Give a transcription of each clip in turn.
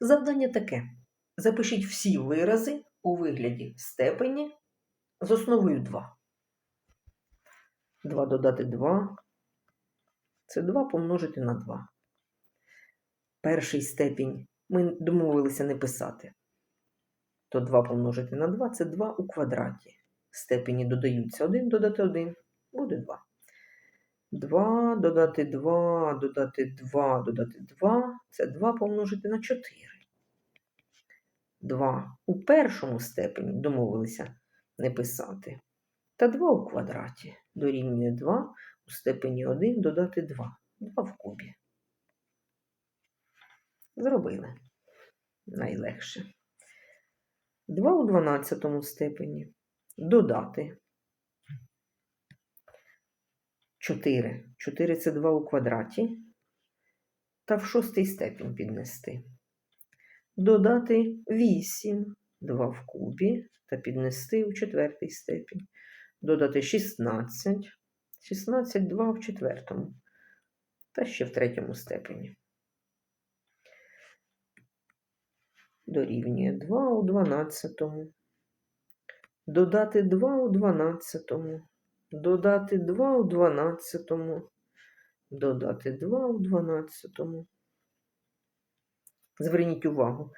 Завдання таке. Запишіть всі вирази у вигляді степені з основою 2. 2 додати 2. Це 2 помножити на 2. Перший степінь ми домовилися не писати. То 2 помножити на 2 це 2 у квадраті. Степені додаються 1 додати 1 буде 2. 2 додати 2, додати 2, додати 2 це 2 помножити на 4. 2 у першому степені домовилися не писати. Та 2 у квадраті дорівнює 2 у степені 1 додати 2. 2 в кубі. Зробили. Найлегше. 2 у 12 степені. Додати 4. 4 це 2 у квадраті. Та в шостий степінь піднести. Додати 8. 2 в кубі. Та піднести у четвертий степінь. Додати 16. 16 2 в четвертому. Та ще в третьому степені. Дорівнює 2 у 12. Додати 2 у 12. Додати 2 у 12. Додати 2 у 12. Зверніть увагу.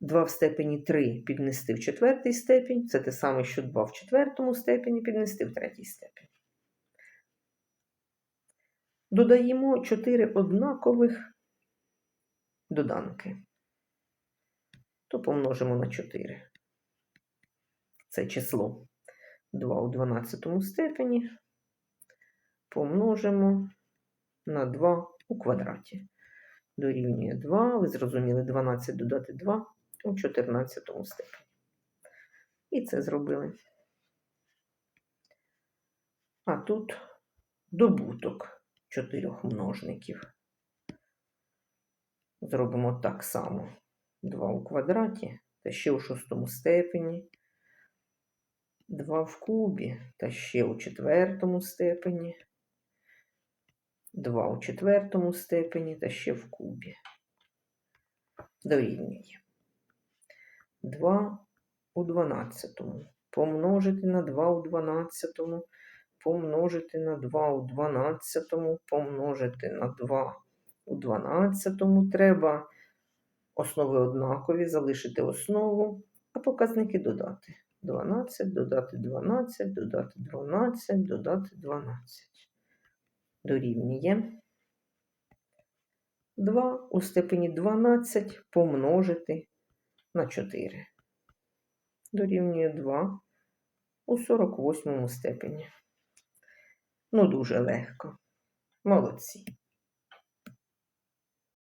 2 в степені 3 піднести в четвертий степінь. Це те саме, що 2 в четвертому степені піднести в третій степінь. Додаємо 4 однакових доданки. То помножимо на 4. Це число 2 у 12 степені. Помножимо на 2 у квадраті. Дорівнює 2. Ви зрозуміли, 12 додати 2 у 14 степені. І це зробили. А тут добуток чотирьох множників. Зробимо так само. 2 у квадраті та ще у шостому степені. 2 в кубі та ще у четвертому степені. 2 у четвертому степені та ще в кубі. Дорівнює. 2 у 12. Помножити на 2 у 12. Помножити на 2 у 12. Помножити на 2 у 12. Треба основи однакові, залишити основу, а показники додати. 12, додати 12, додати 12, додати 12. Дорівнює 2 у степені 12 помножити на 4. Дорівнює 2 у 48 степені. Ну, дуже легко. Молодці.